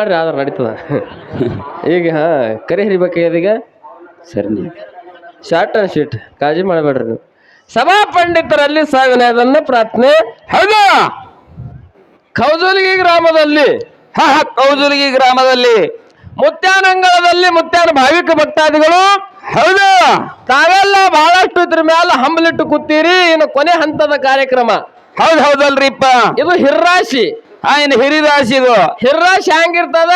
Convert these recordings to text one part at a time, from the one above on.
ಮಾಡ್ರಿ ಆದ್ರೆ ನಡೀತದ. ಈಗ ಹಾ ಕರೆ ಹಿರಿಬೇಕಾಗ್ಯದ ಈಗ? ಸರಿ ನೀವು ಶಾರ್ಟ್ ಅಂಡ್ ಶೀಟ್ ಕಾಳಜಿ ಮಾಡಬೇಡ್ರಿ ನೀವು. ಸಭಾ ಪಂಡಿತರಲ್ಲಿ ಸಾವಿನದನ್ನ ಪ್ರಾರ್ಥನೆ. ಹೌದ? ಕೌಜುಲಿಗಿ ಗ್ರಾಮದಲ್ಲಿ ಹಾ ಹಾ ಕೌಜುಲಗಿ ಗ್ರಾಮದಲ್ಲಿ ಮುತ್ಯಾನಂಗಳದಲ್ಲಿ ಮುತ್ಯಾನ ಭಾವಿಕ ಭಕ್ತಾದಿಗಳು. ಹೌದು? ತಾವೆಲ್ಲ ಬಹಳಷ್ಟು ಇದ್ರ ಮೇಲೆ ಹಂಬಲಿಟ್ಟು ಕೂತೀರಿ ಇನ್ನು ಕೊನೆ ಹಂತದ ಕಾರ್ಯಕ್ರಮ. ಹೌದು ಹೌದಲ್ರಿಪ್ಪ. ಇದು ಹಿರ್ರಾಶಿ. ಹಾ ಇನ್ನು ಹಿರಿದಾಸಿ ಇದು. ಹಿರ್ರಾಶಿ ಹೆಂಗಿರ್ತದ?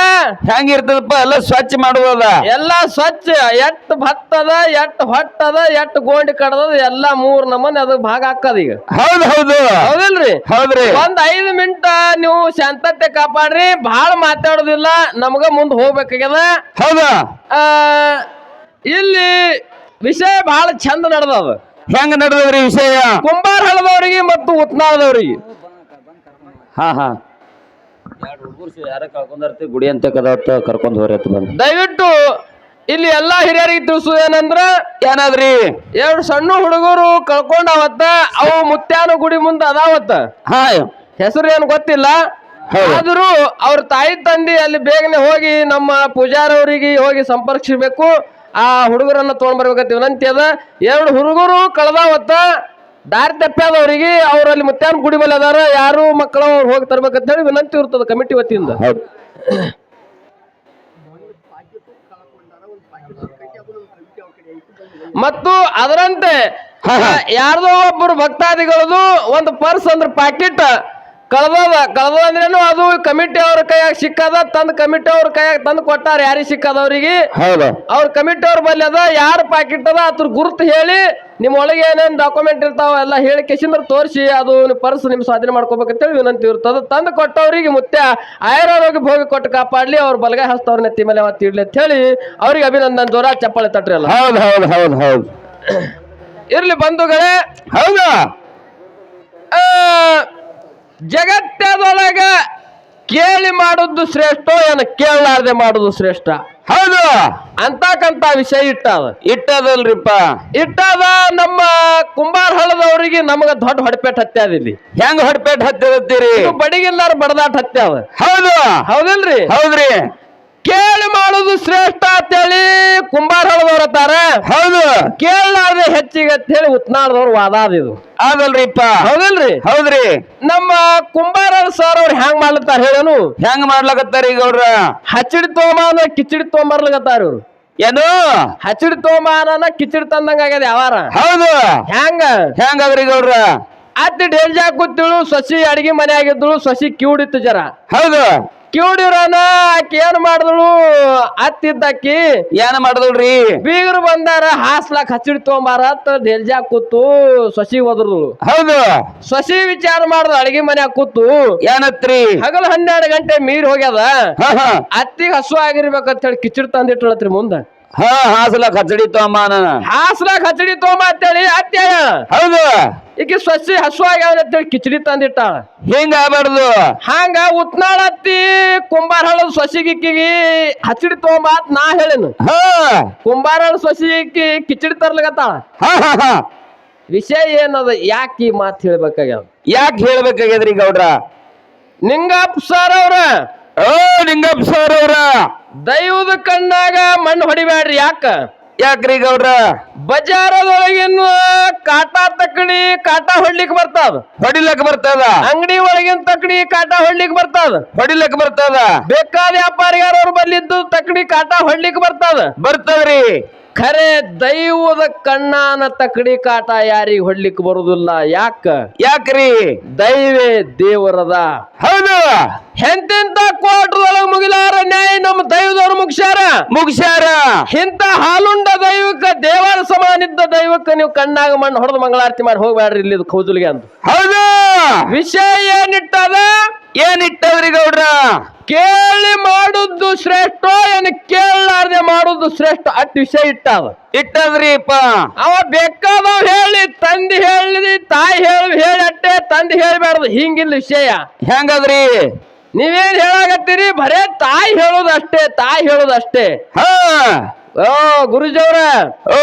ಹೆಂಗಿರ್ತದಪ್ಪ? ಎಲ್ಲ ಸ್ವಚ್ಛ ಮಾಡುವುದ. ಎಲ್ಲ ಸ್ವಚ್ಛ. ಎಟ್ ಭತ್ತದ ಎಟ್ ಹೊಟ್ಟದ ಎಟ್ ಗೋಂಡಿ ಕಡದ ಎಲ್ಲಾ ಮೂರ್ ನಮೂನಿ ಅದು ಭಾಗ ಹಾಕದ ಈಗ. ಹೌದು ಹೌದು. ಹೌದಿಲ್ರಿ? ಹೌದ್ರಿ. ಒಂದ್ ಐದ್ ಮಿನಿಟ್ ನೀವು ಶಾಂತತೆ ಕಾಪಾಡ್ರಿ. ಬಹಳ ಮಾತಾಡೋದಿಲ್ಲ. ನಮಗ ಮುಂದ್ ಹೋಗ್ಬೇಕಾಗ್ಯದ. ಹೌದ? ಇಲ್ಲಿ ವಿಷಯ ಬಹಳ ಚಂದ ನಡೆದದ. ಹೆಂಗ ನಡೆದ್ರಿ ವಿಷಯ? ಕುಂಬಾರ ಹಳದವ್ರಿಗೆ ಮತ್ತು ಉತ್ನಾಳದವ್ರಿಗೆ ಹಾ ಹಾ. ಎರಡು ಹುಡುಗರು ಯಾರ ಕಳ್ಕೊಂಡರ್ತಿ ಗುಡಿ ಅಂತ ಕದಾವತ್ತ ಕರ್ಕೊಂಡ್ ಹೋರತ್ ಬಂದ್. ದಯವಿಟ್ಟು ಇಲ್ಲಿ ಎಲ್ಲಾ ಹಿರಿಯರಿಗೆ ತಿಳಿಸುವುದೇನಂದ್ರ ಏನಾದ್ರಿ ಎರಡು ಸಣ್ಣ ಹುಡುಗರು ಕಳ್ಕೊಂಡಾವತ್ತ ಅವು ಮುತ್ಯಾನ ಗುಡಿ ಮುಂದೆ ಅದಾವತ್ತ. ಹಾ ಹೆಸರು ಏನು ಗೊತ್ತಿಲ್ಲ. ಹೌದು. ಆದರೂ ಅವ್ರ ತಾಯಿ ತಂದೆ ಅಲ್ಲಿ ಬೇಗನೆ ಹೋಗಿ ನಮ್ಮ ಪೂಜಾರವರಿಗೆ ಹೋಗಿ ಸಂಪರ್ಕಿಸಬೇಕು. ಆ ಹುಡುಗರನ್ನ ತಗೊಂಡ್ ಬರ್ಬೇಕಂತ ವಿನಂತಿ ಅದ. ಎರಡು ಹುಡುಗರು ಕಳೆದಾವತ್ತ ದಾರಿ ತಪ್ಪ್ಯಾದವ್ರಿಗೆ ಅವರಲ್ಲಿ ಮುತ್ಯಾನ ಗುಡಿ ಮೇಲೆ ಅದಾರ ಯಾರು ಮಕ್ಕಳು ಅವ್ರು ಹೋಗಿ ತರ್ಬೇಕಂತ ಹೇಳಿ ವಿನಂತಿ ಇರ್ತದೆ ಕಮಿಟಿ ವತಿಯಿಂದ ಮತ್ತು ಅದರಂತೆ. ಯಾರ್ದೋ ಒಬ್ಬರು ಭಕ್ತಾದಿಗಳದು ಒಂದು ಪರ್ಸ್ ಅಂದ್ರೆ ಪ್ಯಾಕೆಟ್ ಕಳ್ದದ ಕಳ್ದ ಅಂದ್ರೇನು ಅದು ಕಮಿಟಿ ಅವ್ರ ಕೈಯಾಗ ಸಿಕ್ಕದ ತಂದ ಕಮಿಟಿ ಅವ್ರ ಕೈಯಾಗ ತಂದು ಕೊಟ್ಟಾರ ಯಾರಿಗೆ ಸಿಕ್ಕದವ್ರಿಗೆ ಹೌದು. ಅವ್ರ ಕಮಿಟಿ ಅವ್ರ ಬಲ್ಲಿ ಅದ ಯಾರ ಪ್ಯಾಕೆಟ್ ಅದ ಅದ್ರ ಗುರುತು ಹೇಳಿ ನಿಮ್ಮ ಒಳಗೆ ಏನೇನು ಡಾಕ್ಯುಮೆಂಟ್ ಇರ್ತಾವ ಎಲ್ಲ ಹೇಳಿ ಕೆಸಿಂದ್ರ ತೋರಿಸಿ ಅದು ಪರ್ಸ್ ನಿಮ್ ಸ್ವಾಧೀನ ಮಾಡ್ಕೋಬೇಕಂತೇಳಿ ವಿನಂತಿ ಇರ್ತದ. ತಂದು ಕೊಟ್ಟವ್ರಿಗೆ ಮುತ್ಯ ಆಯುರ್ವೇದಕ್ಕೆ ಭೋಗಿ ಕೊಟ್ಟು ಕಾಪಾಡ್ಲಿ ಅವ್ರ ಬಲಗೈ ಹಸ್ತವ್ರ ನೆತ್ತಿ ಮೇಲೆ ಅವತ್ತು ಇಡ್ಲಿ ಅಂತ ಹೇಳಿ ಅವ್ರಿಗೆ ಅಭಿನಂದನ್ ಜೋರ ಚಪ್ಪಾಳೆ ತಟ್ರಿ ಅಲ್ಲ ಹೌದು ಹೌದು ಹೌದು ಹೌದು. ಇರ್ಲಿ ಬಂಧುಗಳೇ. ಹೌದಾ? ಜಗತ್ತದೊಳಗ ಕೇಳಿ ಮಾಡುದು ಶ್ರೇಷ್ಠ ಏನು ಕೇಳಲಾರ್ದೆ ಮಾಡುದು ಶ್ರೇಷ್ಠ? ಹೌದು. ಅಂತಕ್ಕಂತ ವಿಷಯ ಇಟ್ಟದ. ಇಟ್ಟದಲ್ರಿಪ್ಪ. ಇಟ್ಟದ ನಮ್ಮ ಕುಂಬಾರ ಹಳದವ್ರಿಗೆ ನಮಗ ದೊಡ್ಡ ಹೊಡಪೇಟ್ ಹತ್ಯಾದ ಇಲ್ಲಿ. ಹೆಂಗ್ ಹೊಡಪೇಟ್ ಹತ್ತಿರತ್ತೀರಿ ಬಡಿಗಿಲ್ಲಾರ ಬಡದಾಟ ಹತ್ಯಾದ. ಹೌದು. ಹೌದಿಲ್ರಿ? ಹೌದ್ರಿ. ಕೇಳಿ ಮಾಡುದು ಶ್ರೇಷ್ಠ ಅಂತೇಳಿ ಕುಂಬಾರ ಹಳ್ಳದವ್ರ ಅತ್ತಾರ ಹೌದು. ಕೇಳಲಾರ್ದೆ ಹೆಚ್ಚಿಗೆ ಅಂತ ಹೇಳಿ ಉತ್ನಾಳದವ್ರು ವಾದ ಅದ ಇದು. ಅದಲ್ರಿಪ್ಪ ಹೌದಲ್ರಿ? ಹೌದ್ರಿ. ನಮ್ಮ ಕುಂಬಾರ ಸರ್ ಅವ್ರು ಹೆಂಗ್ ಮಾಡ್ಲತ್ತಾರ ಹೇಳನು ಹೆಂಗ್ ಮಾಡ್ಲಕತ್ತಾರ ಈಗ ಅವ್ರ? ಹಚ್ಚಿಡಿ ತೋಮಾನ ಕಿಚಡಿ ತೊಗೊಂಬರ್ಲಕತ್ತಾರ ಇವ್ರು. ಏನು ಹಚ್ಚಿಡಿ ತೋಮಾನ ಕಿಚಡಿ ತಂದಂಗ ಆಗ್ಯದ ಯಾವಾರ? ಹೌದು. ಹೆಂಗ ಹೆಂಗ ಅವ್ರಿ? ಗೌಡ್ರ ಅತ್ತಿ ಡೇಂಜಾ ಕೂತಿಳು ಸಸಿ ಅಡಿಗೆ ಮನೆ ಆಗಿದ್ದಳು ಸೊಸಿ ಕಿವುಡಿತ್ತು ಜರ. ಹೌದು. ಕಿವುಡಿರೋನ ಆಕಿ ಏನ್ ಮಾಡಿದಳು? ಅತ್ತಿದ್ದಕ್ಕಿ ಏನ್ ಮಾಡಿದಳ್ರಿ? ಬೀಗರು ಬಂದಾರ ಹಾಸ್ಲಾಕ್ ಹಚ್ಚಿಡಿ ತೊಗೊಂಬಾರ ಅಂತ ಕೂತು ಸಸಿ ಹೋದ್ರು. ಹೌದು. ಸಸಿ ವಿಚಾರ ಮಾಡ್ದ ಅಡಿಗೆ ಮನ್ಯಾಗ ಕೂತು. ಏನತ್ರಿ? ಹಗಲು ಹನ್ನೆರಡು ಗಂಟೆ ಮೀರ್ ಹೋಗ್ಯದ. ಅತ್ತಿಗೆ ಹಸು ಆಗಿರ್ಬೇಕಂತ ಹೇಳಿ ಕಿಚಿಡ್ ತಂದಿಟ್ಟಳತ್ರಿ ಮುಂದ. ಹಾ ಹಾಸಲ ಖಚಡಿ ತೋಮಾನ ಹಾಸ್ಲಾಕ್ ಹಚ್ಚಡಿ ತೋಮಾ ಅಂತೇಳಿ ಅತ್ತೆ ಹೌದು. ಈಗ ಸೊಸಿ ಹಸು ಅಂತ ಅಂತೇಳಿ ಕಿಚಡಿ ತಂದಿಟ್ಟಾಳ. ಹಿಂಗ ಆಗ್ಬಾರ್ದು? ಹಂಗ ಉತ್ನಾಳ ಹತ್ತಿ ಕುಂಬಾರ ಸಸಿಗಿಕ್ಕಿಗಿ ಹಚ್ಚಡಿ ತೊಗೊಂಬ ಅಂತ ನಾ ಹೇಳಿನು. ಹಾ. ಕುಂಬಾರ ಹಳದ ಸಸಿಗಿಕ್ಕಿ ಕಿಚಡಿ ಹಾ ವಿಷಯ ಏನದ? ಯಾಕೆ ಈ ಮಾತು ಹೇಳ್ಬೇಕಾಗ್ಯಾವ ಯಾಕೆ ಹೇಳ್ಬೇಕಾಗ್ಯದ್ರಿ ಗೌಡ್ರ? ನಿಂಗಪ್ಪ ಸರ್ ಅವ್ರ ಓ ನಿಂಗಪ್ಪ ಸರ್ ಅವ್ರ. ದೈವದ ಕಣ್ಣಾಗ ಮಣ್ಣು ಹೊಡಿಬ್ಯಾಡ್ರಿ ಯಾಕ? ಯಾಕ್ರಿ ಗೌಡ್ರ? ಬಜಾರದೊಳಗಿನ ಕಾಟ ತಕ್ಕಡಿ ಕಾಟ ಹೊಡ್ಲಿಕ್ ಬರ್ತದ. ಹೊಡಿಲಕ್ ಬರ್ತದ? ಅಂಗಡಿ ಒಳಗಿನ ತಕ್ಕಡಿ ಕಾಟ ಹೊಡ್ಲಿಕ್ ಬರ್ತದ. ಹೊಡಿಲಕ್ ಬರ್ತದ? ಬೇಕಾದ ವ್ಯಾಪಾರಿಗಾರವ್ರು ಬಲ್ಲಿದ್ದು ತಕ್ಕಡಿ ಕಾಟ ಹೊಡ್ಲಿಕ್ ಬರ್ತದ. ಬರ್ತದ್ರಿ. ಖರೆ ದೈವದ ಕಣ್ಣಾನ ತಕಡಿ ಕಾಟ ಯಾರಿಗೆ ಹೊಡ್ಲಿಕ್ ಬರುದಿಲ್ಲ? ಯಾಕ? ಯಾಕ್ರಿ? ದೈವೇ ದೇವರದ. ಹೌದು. ಎಂತೆಂತ ಕೋಟ್ರದೊಳಗ ಮುಗಿಲಾರ ನ್ಯಾಯ ನಮ್ಮ ದೈವದವ್ರು ಮುಗಿಸ್ಯಾರ? ಮುಗಿಸ್ಯಾರ. ಇಂತ ಹಾಲುಂಡ ದೈವಕ್ಕ ದೇವರ ಸಮಾನಿದ್ದ ದೈವಕ್ಕ ನೀವು ಕಣ್ಣಾಗ ಮಣ್ಣು ಹೊಡೆದು ಮಂಗಳಾರತಿ ಮಾಡಿ ಹೋಗ್ಬೇಡ್ರಿ ಇಲ್ಲಿ ಕೌಜುಲ್ಗೆ ಅಂತ. ಹೌದು. ವಿಷಯ ಏನಿಟ್ಟದ? ಏನಿಟ್ಟದ್ರಿ ಗೌಡ್ರ? ಕೇಳಿ ಮಾಡುದು ಶ್ರೇಷ್ಠ ಏನು ಕೇಳಲಾರ್ದೆ ಮಾಡುದು ಶ್ರೇಷ್ಠ ಅಟ್ ವಿಷಯ ಇಟ್ಟದ. ಇಟ್ಟದ್ರಿಪ್ಪ. ಅವ ಬೇಕಾದವ್ ಹೇಳಿ ತಂದಿ ಹೇಳಿ ತಾಯಿ ಹೇಳಿ ಹೇಳಿ ಅಟ್ಟೆ ತಂದಿ ಹೇಳ್ಬಾರ್ದು ಹಿಂಗಿಲ್ಲ ವಿಷಯ. ಹೆಂಗದ್ರಿ? ನೀವೇನ್ ಹೇಳಾಗತ್ತೀರಿ ಬರೇ ತಾಯಿ ಹೇಳೋದು ಅಷ್ಟೇ ತಾಯಿ ಹೇಳೋದು ಅಷ್ಟೇ ಹಾ. ಓ ಗುರುಜವ್ರ ಓ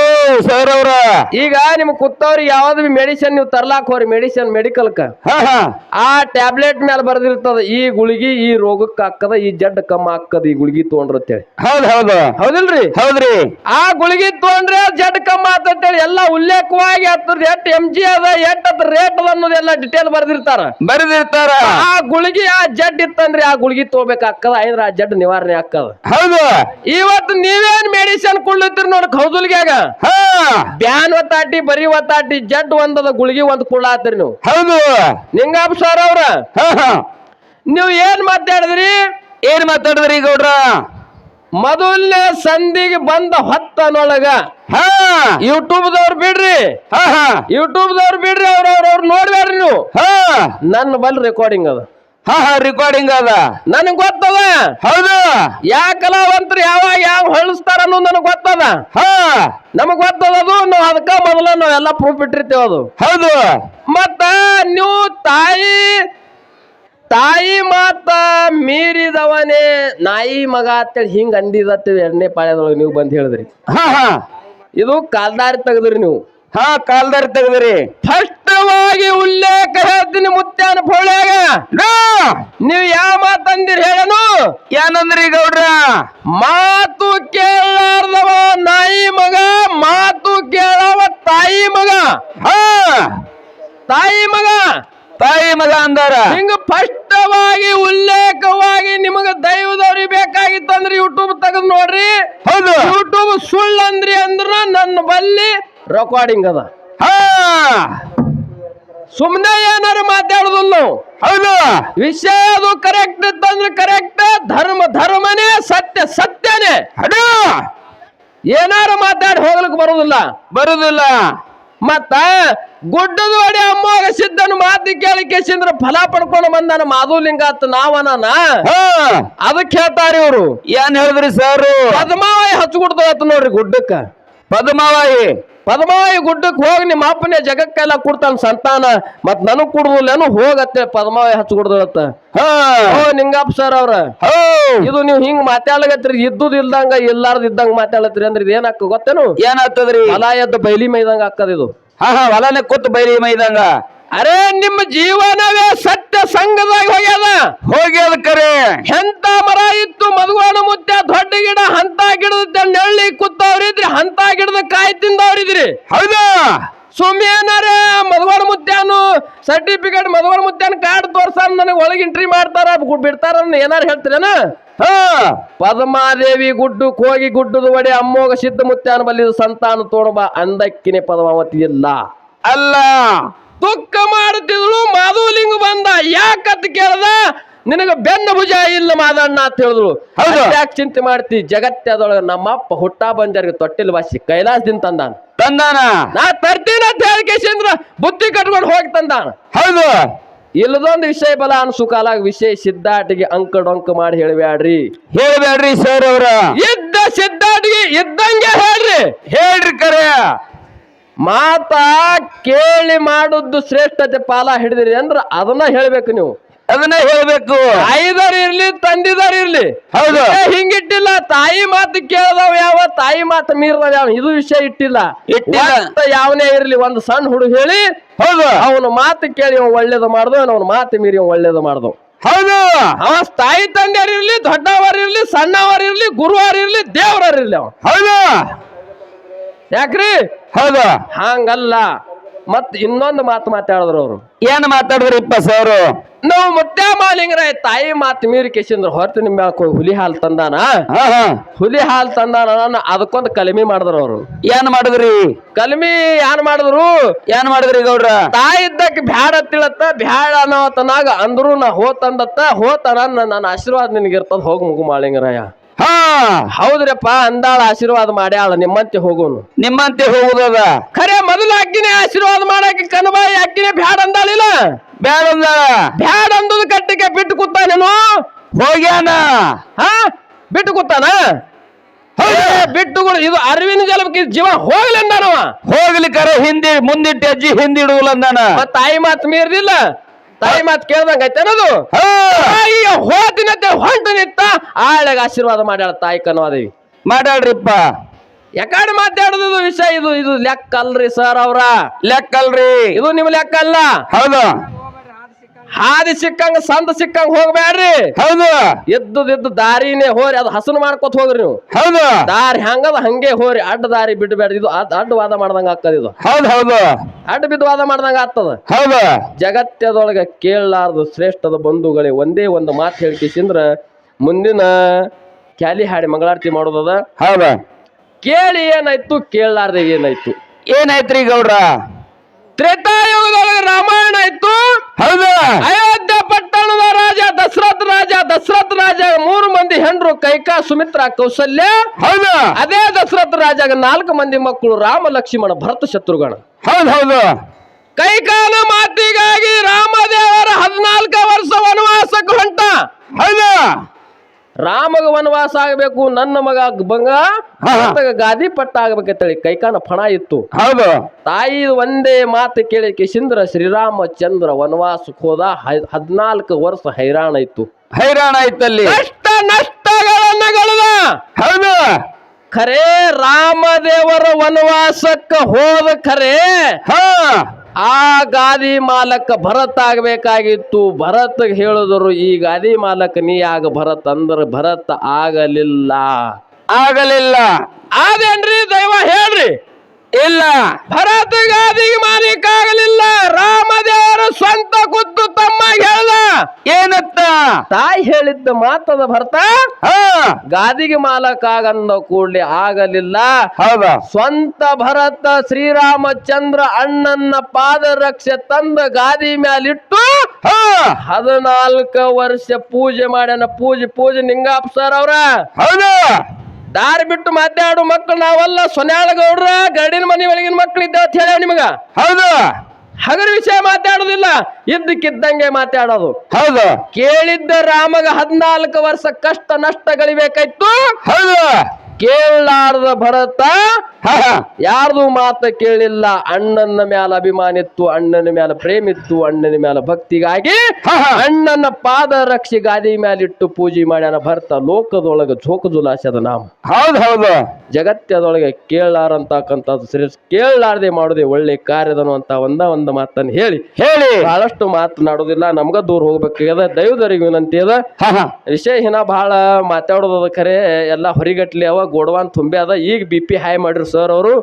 ಸರ್ ಅವ್ರ ಈಗ ನಿಮ್ ಕುತ್ತವ್ರಿ ಯಾವ್ದು ಮೆಡಿಸಿನ್ ನೀವು ತರ್ಲಾಕ್ ಹೋರಿ ಮೆಡಿಸಿನ್ ಮೆಡಿಕಲ್ಕ ಆ ಟ್ಯಾಬ್ಲೆಟ್ ಮೇಲೆ ಬರ್ದಿರ್ತದ ಈ ಗುಳಿಗಿ ಈ ರೋಗಕ್ಕೆ ಹಾಕದ ಈ ಜಡ್ ಕಮ್ಮ ಹಾಕದ ಈ ಗುಳಿಗಿ ತೊಗೊಂಡ್ರತ್ತೇಳಿ. ಹೌದ್ ಹೌದು. ಹೌದಿಲ್ರಿ? ಹೌದ್ರಿ. ಆ ಗುಳಿಗಿ ತೊಗೊಂಡ್ರೆ ಜಡ್ ಕಮ್ಮ ಆತಂತೇಳಿ ಎಲ್ಲಾ ಉಲ್ಲೇಖವಾಗಿ ಹತ್ತದ ಎಟ್ ಎಂ ಜಿ ಅದ ಎಟ್ ಅದ್ ರೇಟ್ ಅದ ಅನ್ನೋದೆಲ್ಲ ಡಿಟೇಲ್ ಬರ್ದಿರ್ತಾರ. ಬರ್ದಿರ್ತಾರ. ಆ ಗುಳಿಗಿ ಆ ಜಡ್ ಇತ್ತಂದ್ರೆ ಆ ಗುಳಿಗಿ ತಗೋಬೇಕಾಕ್ಕದ ಐದ್ರ ಆ ಜಡ್ ನಿವಾರಣೆ ಆಗ್ತದ. ಹೌದು. ಇವತ್ತು ನೀವೇನ್ ಮೆಡಿಸಿನ್ ಕುಡ್ಲತ್ತೀರಿ ನೋಡ್ ಕೌದುಲ್ಗ್ಯಾಗ. ಹಾ. ಬ್ಯಾನ್ ಒತ್ತಾಟಿ ಬರಿ ಒತ್ತಾಟಿ ಜಡ್ ಒಂದದ ಗುಳಿಗೆ ಒಂದ್ ಕುಳ್ಳಾತ್ರಿ ನೀವು. ಹೌದು. ನಿಂಗಾಪ್ ಸರ್ ಅವ್ರ. ಹಾ ಹಾ. ನೀವು ಏನ್ ಮಾತಾಡಿದ್ರಿ? ಏನ್ ಮಾತಾಡಿದ್ರಿ ಗೌಡ್ರ? ಮೊದಲನೇ ಸಂಧಿಗೆ ಬಂದ ಹೊತ್ತನೊಳಗ ಯೂಟ್ಯೂಬ್ ದವ್ರು ಬಿಡ್ರಿ. ಯೂಟ್ಯೂಬ್ ದವ್ರು ಬಿಡ್ರಿ ಅವ್ರವ್ರವ್ರು ಅವ್ರ ನೋಡ್ಬೇಡ್ರಿ ನೀವು. ಹಾ. ನನ್ನ ಬಲ್ ರೆಕಾರ್ಡಿಂಗ್ ಅದ. ಹಾ ಹಾ ರೆಕಾರ್ಡಿಂಗ್ ಅದ. ನನಗ್ ಗೊತ್ತದ? ಹೌದು. ಯಾ ಕಲಾವಂತರು ಯಾವಾಗ ಯಾವ ಹೊಳಿಸ್ತಾರ ಅನ್ನೋದು ನನಗ್ ಗೊತ್ತದ? ಹಾ. ನಮಗ್ ಗೊತ್ತದ ಅದು? ನಾವು ಅದಕ್ಕ ಮೊದಲ ನಾವೆಲ್ಲ ಪ್ರೂಫ್ ಇಟ್ಟಿರ್ತೇವ ಅದು. ಹೌದು. ಮತ್ತ ನೀವು ತಾಯಿ ತಾಯಿ ಮಾತ ಮೀರಿದವನೇ ನಾಯಿ ಮಗ ಅಂತೇಳಿ ಹಿಂಗ ಅಂದಿದ ಎರಡನೇ ಪಾಳ್ಯದೊಳಗೆ ನೀವು ಬಂದ್ ಹೇಳಿದ್ರಿ. ಹಾ ಹಾ. ಇದು ಕಾಲ್ದಾರಿ ತೆಗೆದ್ರಿ ನೀವು. ಹಾ ಕಾಲ್ದಾರಿ ತೆಗದ್ರಿ. ಸ್ಪಷ್ಟವಾಗಿ ಉಲ್ಲೇಖ ಹೇಳ್ತೀನಿ ಮುತ್ಯಾನ ಪೋಳ್ಯಾಗ ನಾ ನೀವು ಯಾವ ಮಾತಂದಿರಿ ಹೇಳನು? ಏನಂದ್ರಿ ಗೌಡ್ರ? ಮಾತು ಕೇಳಾರ್ದವ ನಾಯಿ ಮಗ ಮಾತು ಕೇಳವ ತಾಯಿ ಮಗ. ಹ! ತಾಯಿ ಮಗ. ತಾಯಿ ಮಗ ಅಂದಾರ? ಹಿಂಗ ಸ್ಪಷ್ಟವಾಗಿ ಉಲ್ಲೇಖವಾಗಿ ನಿಮಗ ದೈವದವ್ರಿ ಬೇಕಾಗಿತ್ತಂದ್ರೆ ಯೂಟ್ಯೂಬ್ ತೆಗೆದು ನೋಡ್ರಿ. ಹೌದು. ಯೂಟ್ಯೂಬ್ ಸುಳ್ಳು ಅಂದ್ರಿ ಅಂದ್ರ ನನ್ನ ಬಲ್ಲಿ ರೆಕಾರ್ಡಿಂಗ್ ಅದ. ಹಾ! ಸುಮ್ಮನೆ ಏನಾರು ಮಾತಾಡುದಿಲ್ಲ? ನಾವು ಹೌದು. ವಿಷಯ ಅದು ಕರೆಕ್ಟ್ ಇತ್ತಂದ್ರೆ ಕರೆಕ್ಟ್ ಧರ್ಮ ಧರ್ಮನೇ ಸತ್ಯ ಸತ್ಯನೇ. ಅಡು ಏನಾರು ಮಾತಾಡಿ ಹೋಗ್ಲಿಕ್ಕೆ ಬರುದಿಲ್ಲ? ಬರುದಿಲ್ಲ. ಮತ್ತ ಗುಡ್ಡದ ಒಡೆ ಅಮ್ಮಗ ಸಿದ್ಧನ ಮಾತಿ ಕೇಳಿ ಕೇಸಿಂದ್ರ ಫಲ ಪಡ್ಕೊಂಡು ಬಂದಾನ ಮಾಧುಲಿಂಗ ನಾವನಾನ? ಹಾ. ಅದಕ್ಕೆ ಹೇಳ್ತಾರೆ ಇವರು. ಏನ್ ಹೇಳಿದ್ರಿ ಸರ್? ಪದ್ಮಾವತಿ ಹಚ್ಕೊಡ್ತದ ನೋಡ್ರಿ ಗುಡ್ಡಕ್ಕ. ಪದ್ಮಾವಾಯಿ ಪದ್ಮಾವತಿ ಗುಡ್ಡಕ್ಕೆ ಹೋಗಿ ನಿಮ್ಮ ಅಪ್ಪನೇ ಜಗಕ್ಕೆಲ್ಲ ಕೊಡ್ತಾನ ಸಂತಾನ ಮತ್ ನನಗ್ ಕುಡ್ದಿಲ್ಲೇನು ಹೋಗತ್ತೆ ಪದ್ಮಾವಿ ಹಚ್ಕೊಡ್ದತ್ತ ಹಾ. ಓ ನಿಂಗಪ್ಪ ಸರ್ ಅವ್ರ. ಇದು ನೀವು ಹಿಂಗ್ ಮಾತಾಡ್ಲಕತ್ರಿ ಇದ್ದುದ್ ಇಲ್ದಂಗ ಇಲ್ಲಾರ್ದ ಇದ್ದಂಗ ಮಾತಾಡತ್ರಿ ಅಂದ್ರೆ ಇದು ಏನಾಕ ಗೊತ್ತೇನು? ಏನಾಗ್ತದ್ರಿ? ಹೊಲ ಎದ್ದು ಬೈಲಿ ಮೈದಂಗ ಆಗ್ತದ ಇದು. ಹಾ ಹಾ ಹೊಲನೆ ಕೂತ್ ಬೈಲಿ ಮೈದಂಗ. ಅರೆ ನಿಮ್ಮ ಜೀವನವೇ ಸತ್ಯ ಸಂಘದಾಗ ಹೋಗ್ಯದ? ಹೋಗ್ಯದ ಕರೆ. ಎಂತ ಮರ ಇತ್ತು ಮದುವಾಣ ಮುತ್ತ ದೊಡ್ಡ ಗಿಡ ಹಂತ ಗಿಡದ ನೆಳ್ಳಿ ಕುತ್ತವ್ರಿದ್ರಿ ಹಂತ ಗಿಡದ ಕಾಯಿ ತಿಂದವ್ರಿದ್ರಿ ಹೌದಾ? ಸುಮ್ಮನೆ ಏನಾರೇ ಮದುವಾಣ ಮುತ್ಯಾನು ಸರ್ಟಿಫಿಕೇಟ್ ಮದುವಾಣ ಮುತ್ಯಾನ ಕಾರ್ಡ್ ತೋರ್ಸಾರ ನನಗೆ ಒಳಗೆ ಎಂಟ್ರಿ ಮಾಡ್ತಾರ ಬಿಡ್ತಾರ ಏನಾರು ಹೇಳ್ತೀರೇನ? ಹಾ. ಪದ್ಮಾದೇವಿ ಗುಡ್ಡು ಕೋಗಿ ಗುಡ್ಡದ ಒಡೆ ಅಮ್ಮೋಗ ಸಿದ್ಧ ಮುತ್ಯಾನ ಬಲ್ಲಿದ ಸಂತಾನ ತೋಡಬ ಅಂದಕ್ಕಿನೇ ಪದ್ಮಾವತಿ ಇಲ್ಲ ಅಲ್ಲ. ದುಃಖ ಮಾಡುತ್ತಿದ್ರು ಮಾಧುಲಿಂಗ ಬಂದ. ಯಾಕತ್ ಕೇಳ್ದ? ನಿನಗ ಬೆನ್ನ ಭುಜ ಇಲ್ಲ ಮಾದಣ್ಣ ಅಂತ ಹೇಳಿದ್ರು. ಯಾಕೆ ಚಿಂತೆ ಮಾಡ್ತಿ? ಜಗತ್ತದೊಳಗ ನಮ್ಮಪ್ಪ ಹುಟ್ಟ ಬಂದರಿಗೆ ತೊಟ್ಟಿಲ್ ವಾಸಿ ಕೈಲಾಸದಿಂದ ತಂದಾನ. ತಂದಾನ? ನಾ ತರ್ತೀನಿ ಅಂತ ಹೇಳಿ ಕೇಸಿಂದ್ರ ಬುದ್ಧಿ ಕಟ್ಕೊಂಡು ಹೋಗಿ ತಂದಾನ. ಹೌದು. ಇಲ್ಲದೊಂದು ವಿಷಯ ಬಲ ಅನ್ಸು ಕಾಲಾಗ ವಿಷಯ ಸಿದ್ಧಾಟಿಗೆ ಅಂಕ ಡೊಂಕ ಮಾಡಿ ಹೇಳ್ಬ್ಯಾಡ್ರಿ. ಹೇಳ್ಬ್ಯಾಡ್ರಿ ಸರ್ ಅವ್ರ. ಇದ್ದ ಸಿದ್ಧಾಟಿಗೆ ಇದ್ದಂಗೆ ಹೇಳ್ರಿ. ಹೇಳ್ರಿ ಕರೆ. ಮಾತ ಕೇಳಿ ಮಾಡುದು ಶ್ರೇಷ್ಠತೆ ಪಾಲ ಹಿಡಿದಿರಿ ಅಂದ್ರೆ ಅದನ್ನ ಹೇಳ್ಬೇಕು ನೀವು. ಅದನ್ನ ಹೇಳ್ಬೇಕು. ತಾಯಿದಾರ ಇರ್ಲಿ ತಂದಿದಾರ ಇರ್ಲಿ. ಹೌದು. ಹಿಂಗಿಟ್ಟಿಲ್ಲ ತಾಯಿ ಮಾತು ಕೇಳದವ ಯಾವ ತಾಯಿ ಮಾತು ಮೀರದವ್ ಯಾವ ಇದು ವಿಷಯ ಇಟ್ಟಿಲ್ಲ. ಇಟ್ಟಿಲ್ಲ. ಯಾವನೇ ಇರ್ಲಿ ಒಂದು ಸಣ್ಣ ಹುಡುಗ ಹೇಳಿ ಹೌದು. ಅವನ ಮಾತು ಕೇಳಿ ಅವ್ನು ಒಳ್ಳೇದು ಮಾಡ್ದು ಅವನ ಮಾತು ಮೀರಿ ಅವ್ನು ಒಳ್ಳೇದು ಮಾಡ್ದು. ಹೌದು. ಅವ ತಾಯಿ ತಂದೆಯರ್ ಇರ್ಲಿ ದೊಡ್ಡವರ್ ಇರ್ಲಿ ಸಣ್ಣವರ್ ಇರ್ಲಿ ದೇವರ ಇರ್ಲಿ ದೇವರ ಇರ್ಲಿ ಅವ. ಹೌದು. ಯಾಕ್ರಿ? ಹೌದು. ಹಂಗಲ್ಲ. ಮತ್ ಇನ್ನೊಂದು ಮಾತು ಮಾತಾಡಿದ್ರು ಅವರು. ಏನ್ ಮಾತಾಡಿದ್ರಿಪ್ಪ ಸರ್ ನಾವು ಮುತ್ಯ ಮಾಲಿಂಗರಾಯ್ ತಾಯಿ ಮಾತು ಮೀರಿ ಕೇಸಿಂದ್ರ ಹೊರತು ನಿಮ್ಮ ಹುಲಿ ಹಾಲು ತಂದಾನ? ಹುಲಿ ಹಾಲು ತಂದಾನ ನಾನು ಅದಕ್ಕೊಂದು ಕಲಿಮಿ ಮಾಡಿದ್ರು ಅವರು. ಏನ್ ಮಾಡಿದ್ರಿ? ಕಲಮಿ ಏನ್ ಮಾಡಿದ್ರು? ಏನ್ ಮಾಡಿದ್ರಿ ಗೌಡ್ರ? ತಾಯಿ ಇದ್ದಕ್ಕೆ ಬ್ಯಾಡ ತಿಳತ್ತ ಬ್ಯಾಡ ಅನ್ನೋತನಾಗ ಅಂದ್ರು ನಾ ಹೋತಂದತ್ತ ಹೋತನ ನನ್ನ ಆಶೀರ್ವಾದ ನಿನಗಿರ್ತದ ಹೋಗ್ ಮುಗು ಮಾಲಿಂಗರಾಯ ಹಾ ಹೌದ್ರಪ್ಪ ಅಂದಾಳ ಆಶೀರ್ವಾದ ಮಾಡ್ಯಾಳ ನಿಮ್ಮಂತೆ ಹೋಗೋನು. ನಿಮ್ಮಂತೆ ಹೋಗುದದ ಖರೆ ಮೊದಲು ಅಕ್ಕಿನೇ ಆಶೀರ್ವಾದ ಮಾಡಕ್ಕೆ ಕನಬಾಯಿ ಅಕ್ಕಿನೇ ಬ್ಯಾಡ ಅಂದಾಳಿಲ್ಲ ಬ್ಯಾಡ ಅಂದಾಳ. ಬ್ಯಾಡ ಅಂದದ ಕಟ್ಟಿಗೆ ಬಿಟ್ಟು ಕೂತಾನೇನು? ಹೋಗ್ಯಾನ. ಹಾ ಬಿಟ್ಟು ಕೂತಾನ? ಬಿಟ್ಟುಗಳು ಇದು ಅರಿವಿನ ಜಲಕ್ಕೆ ಜೀವ ಹೋಗ್ಲಿ ಅಂದಾನವ. ಹೋಗ್ಲಿ ಕರೆ ಹಿಂದಿ ಮುಂದಿಟ್ಟಿ ಅಜ್ಜಿ ಹಿಂದಿಡುವಲ್ಲ ಅಂದಾನ. ತಾಯಿ ಮಾತು ಮೀರ್ದಿಲ್ಲ. ತಾಯಿ ಮಾತು ಕೇಳ್ದಂಗ ಐತೇನದು ಹಾ. ಈಗ ಹೋತಿನಂತೆ ಹೊಂಟ ನಿತ್ತ ಆಳೆಗ ಆಶೀರ್ವಾದ ಮಾಡ್ಯಾಳ ತಾಯಿ ಕನವಾದೇವಿ. ಮಾಡ್ಯಾಳ್ರಿಪ್ಪ. ಯಾಕಡೆ ಮಾತಾಡೋದು ಇದು ವಿಷಯ? ಇದು ಇದು ಲೆಕ್ಕ ಅಲ್ರಿ ಸರ್ ಅವ್ರ. ಲೆಕ್ಕಲ್ರಿ. ಇದು ನಿಮ್ ಲೆಕ್ಕ ಅಲ್ಲ ಹೌದು. ಹಾದಿ ಸಿಕ್ಕಂಗ ಸಂದ ಸಿಕ್ಕಂಗ ಹೋಗ್ಬ್ಯಾಡ್ರಿ. ಹೌದು. ಎದ್ದುದಿದ್ದು ದಾರಿನೇ ಹೋರಿ ಅದು ಹಸನು ಮಾಡ್ಕೋತ ಹೋಗ್ರಿ ನೀವು. ಹೌದು. ದಾರಿ ಹಂಗದ ಹಂಗೆ ಹೋರಿ ಅಡ್ಡ ದಾರಿ ಬಿಡಬೇಡ್ರಿ ಇದು ಅಡ್ ಅಡ್ಡ ವಾದ ಮಾಡ್ದಂಗ ಆಗ್ತದ ಇದು. ಹೌದು ಹೌದು. ಅಡ್ಡ ಬಿದ್ದು ವಾದ ಮಾಡ್ದಂಗ ಆಗ್ತದ. ಹೌದು. ಜಗತ್ತದೊಳಗ ಕೇಳಲಾರ್ದು ಶ್ರೇಷ್ಠದ ಬಂಧುಗಳೇ ಒಂದೇ ಒಂದು ಮಾತು ಹೇಳ್ಕೇಸಿಂದ್ರ ಮುಂದಿನ ಕ್ಯಾಲಿ ಹಾಡಿ ಮಂಗಳಾರತಿ ಮಾಡೋದದ. ಹೌದು. ಕೇಳಿ ಏನಾಯ್ತು ಕೇಳಲಾರ್ದೆ ಏನಾಯ್ತು. ಏನಾಯ್ತ್ರಿ ಗೌಡ್ರ? ತ್ರೇತಾಯುಗದೊಳಗೆ ರಾಮಾಯಣ ಇತ್ತು. ಹೌದು. ಅಯೋಧ್ಯ ಪಟ್ಟಣದ ರಾಜ ದಶರಥ ರಾಜ ದಶರಥ ರಾಜ ಮೂರು ಮಂದಿ ಹೆಂಡ್ರು ಕೈಕಾ ಸುಮಿತ್ರ ಕೌಶಲ್ಯ ಹೌದು. ಅದೇ ದಶರಥ ರಾಜಾಗ ನಾಲ್ಕು ಮಂದಿ ಮಕ್ಕಳು ರಾಮ ಲಕ್ಷ್ಮಣ ಭರತ ಶತ್ರುಘ್ನ. ಹೌದು ಹೌದು. ಕೈಕಾಲ ಮಾತಿಗಾಗಿ ರಾಮದೇವರ ಹದಿನಾಲ್ಕ ವರ್ಷ ವನವಾಸಕ್ಕೆ ಹೊಂಟ. ಹೌದು. ರಾಮಗ ವನವಾಸ ಆಗಬೇಕು ನನ್ನ ಮಗ ಬಂಗ ಗಾದಿ ಪಟ್ಟ ಆಗ್ಬೇಕಂತೇಳಿ ಕೈಕಾನ ಫಣ ಇತ್ತು. ಹೌದು. ತಾಯಿ ಒಂದೇ ಮಾತು ಕೇಳಿ ಕಿಶಿಂದ್ರ ಶ್ರೀರಾಮಚಂದ್ರ ವನವಾಸಕ್ಕೆ ಹೋದ ಹದಿನಾಲ್ಕು ವರ್ಷ ಹೈರಾಣ ಇತ್ತು. ಹೈರಾಣ ಇತ್ತಲ್ಲಿ ಕಷ್ಟ ನಷ್ಟಗಳನ್ನ ಹೌದು. ಖರೇ ರಾಮದೇವರ ವನವಾಸಕ್ಕ ಹೋದ ಖರೇ ಹಾ. ಆ ಗಾದಿ ಮಾಲಕ ಭರತ್ ಆಗಬೇಕಾಗಿತ್ತು. ಭರತ್ ಹೇಳಿದರು ಈ ಗಾದಿ ಮಾಲಕ ನೀ ಆಗ ಭರತ್? ಅಂದ್ರೆ ಭರತ್ ಆಗಲಿಲ್ಲ. ಆಗಲಿಲ್ಲ. ಆದೇನ್ರಿ ದೈವ ಹೇಳ್ರಿ. ಇಲ್ಲ. ಭರತ್ ಗಾದಿಗೆ ರಾಮದೇವರ ಸ್ವಂತ ಕೂತು ತಮ್ಮ ಹೇಳ್ದ. ಏನತ್ತ? ತಾಯಿ ಹೇಳಿದ್ದ ಮಾತದ ಭರತ ಹಾ. ಗಾದಿಗೆ ಮಾಲಕ ಆಗಂದ ಕೂಡ್ಲೆ ಆಗಲಿಲ್ಲ. ಹೌದ? ಸ್ವಂತ ಭರತ ಶ್ರೀರಾಮಚಂದ್ರ ಅಣ್ಣನ ಪಾದರಕ್ಷೆ ತಂದ ಗಾದಿ ಮ್ಯಾಲಿಟ್ಟು ಹಾ. ಹದಿನಾಲ್ಕ ವರ್ಷ ಪೂಜೆ ಮಾಡ್ಯಾನ. ಪೂಜೆ ಪೂಜೆ ನಿಂಗಾಪ್ ಸರ್ ಅವ್ರ. ಹೌದು? ದಾರಿ ಬಿಟ್ಟು ಮಾತಾಡು ಮಕ್ಕಳು ನಾವಲ್ಲ ಸೊನ್ಯಾಳ ಗೌಡ್ರ ಗಡಿನ ಮನೆ ಒಳಗಿನ ಮಕ್ಳು ಇದ್ದ ಅಂತ ಹೇಳ ನಿಮಗ? ಹೌದು. ಹಗರ ವಿಷಯ ಮಾತಾಡೋದಿಲ್ಲ. ಇದ್ದಕ್ಕಿದ್ದಂಗೆ ಮಾತಾಡೋದು. ಹೌದು. ಕೇಳಿದ್ದ ರಾಮಗ ಹದಿನಾಲ್ಕು ವರ್ಷ ಕಷ್ಟ ನಷ್ಟಗಳಿಬೇಕಾಯ್ತು. ಹೌದು. ಕೇಳಲಾರದ ಭರತ ಹಾ ಯಾರ್ದು ಮಾತ ಕೇಳಿಲ್ಲ ಅಣ್ಣನ ಮ್ಯಾಲ ಅಭಿಮಾನ ಇತ್ತು ಅಣ್ಣನ ಮ್ಯಾಲ ಪ್ರೇಮಿತ್ತು ಅಣ್ಣನ ಮ್ಯಾಲ ಭಕ್ತಿಗಾಗಿ ಅಣ್ಣನ ಪಾದ ರಕ್ಷಿ ಗಾದಿ ಮ್ಯಾಲಿಟ್ಟು ಪೂಜೆ ಮಾಡ್ಯಾನ ಭರ್ತ ಲೋಕದೊಳಗ ಜೋಕ ಜುಲಾಸದ ನಾಮ. ಹೌದು ಹೌದು. ಜಗತ್ತದೊಳಗೆ ಕೇಳಲಾರಂತಕ್ಕಂಥದ್ದು ಶ್ರೀ ಕೇಳಲಾರದೆ ಮಾಡುದೇ ಒಳ್ಳೆ ಕಾರ್ಯದನು ಅಂತ ಒಂದ ಒಂದು ಮಾತನ್ನು ಹೇಳಿ. ಹೇಳಿ. ಬಹಳಷ್ಟು ಮಾತನಾಡೋದಿಲ್ಲ ನಮ್ಗ ದೂರ ಹೋಗ್ಬೇಕಾಗ್ಯದ ದೈವದರಿಗೆ ವಿನಂತಿ ಅದ. ವಿಷಯ ಹಿನ ಬಹಳ ಮಾತಾಡೋದದ ಖರೆ ಎಲ್ಲ ಹೊರಿಗಟ್ಲಿ ಅವ ಗೋಡವಾನ್ ತುಂಬಿ ಅದ ಈಗ ಬಿ ಪಿ ಹೈ ಮಾಡ್ರಿ ಸರ್ ಅವರು.